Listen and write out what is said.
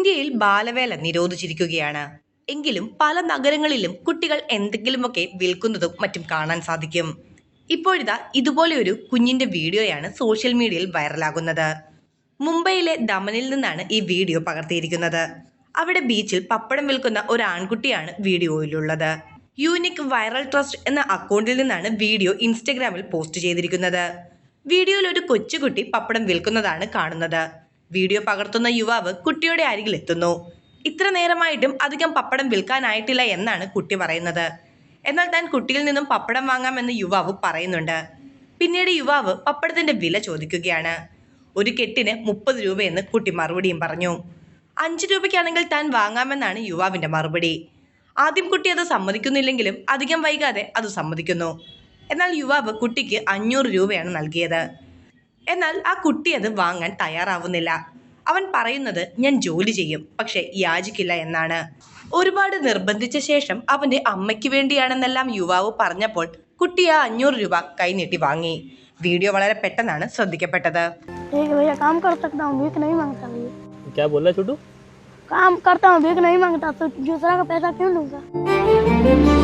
ഇന്ത്യയിൽ ബാലവേല നിരോധിച്ചിരിക്കുകയാണ്. എങ്കിലും പല നഗരങ്ങളിലും കുട്ടികൾ എന്തെങ്കിലുമൊക്കെ വിൽക്കുന്നതും മറ്റും കാണാൻ സാധിക്കും. ഇപ്പോഴിതാ ഇതുപോലെ ഒരു കുഞ്ഞിന്റെ വീഡിയോയാണ് സോഷ്യൽ മീഡിയയിൽ വൈറലാകുന്നത്. മുംബൈയിലെ ദമനിൽ നിന്നാണ് ഈ വീഡിയോ പകർത്തിയിരിക്കുന്നത്. അവിടെ ബീച്ചിൽ പപ്പടം വിൽക്കുന്ന ഒരു ആൺകുട്ടിയാണ് വീഡിയോയിലുള്ളത്. യൂണിക് വൈറൽ ട്രസ്റ്റ് എന്ന അക്കൗണ്ടിൽ നിന്നാണ് വീഡിയോ ഇൻസ്റ്റഗ്രാമിൽ പോസ്റ്റ് ചെയ്തിരിക്കുന്നത്. വീഡിയോയിൽ ഒരു കൊച്ചുകുട്ടി പപ്പടം വിൽക്കുന്നതാണ് കാണുന്നത്. വീഡിയോ പകർത്തുന്ന യുവാവ് കുട്ടിയുടെ അരികിൽ എത്തുന്നു. ഇത്ര നേരമായിട്ടും അധികം പപ്പടം വിൽക്കാനായിട്ടില്ല എന്നാണ് കുട്ടി പറയുന്നത്. എന്നാൽ താൻ കുട്ടിയിൽ നിന്നും പപ്പടം വാങ്ങാമെന്ന് യുവാവ് പറയുന്നുണ്ട്. പിന്നീട് യുവാവ് പപ്പടത്തിന്റെ വില ചോദിക്കുകയാണ്. ഒരു കെട്ടിന് മുപ്പത് രൂപയെന്ന് കുട്ടി മറുപടിയും പറഞ്ഞു. അഞ്ച് രൂപയ്ക്കാണെങ്കിൽ താൻ വാങ്ങാമെന്നാണ് യുവാവിന്റെ മറുപടി. ആദ്യം കുട്ടി അത് സമ്മതിക്കുന്നില്ലെങ്കിലും അധികം വൈകാതെ അത് സമ്മതിക്കുന്നു. എന്നാൽ യുവാവ് കുട്ടിക്ക് അഞ്ഞൂറ് രൂപയാണ് നൽകിയത്. എന്നാൽ ആ കുട്ടി അത് വാങ്ങാൻ തയ്യാറാവുന്നില്ല അവൻ പറയുന്നത് ഞാൻ ജോലി ചെയ്യും പക്ഷെ യാചിക്കില്ല എന്നാണ് ഒരുപാട് നിർബന്ധിച്ച ശേഷം അവന്റെ അമ്മയ്ക്ക് വേണ്ടിയാണെന്നെല്ലാം യുവാവ് പറഞ്ഞപ്പോൾ കുട്ടി ആ അഞ്ഞൂറ് രൂപ കൈനീട്ടി വാങ്ങി വീഡിയോ വളരെ പെട്ടെന്നാണ് ശ്രദ്ധിക്കപ്പെട്ടത് ठीक है भैया काम कर सकता हूँ भीख नहीं मांगता भैया क्या बोल रहा है छोटू काम करता हूँ भीख नहीं मांगता तो दूसरा का पैसा क्यों लूँगा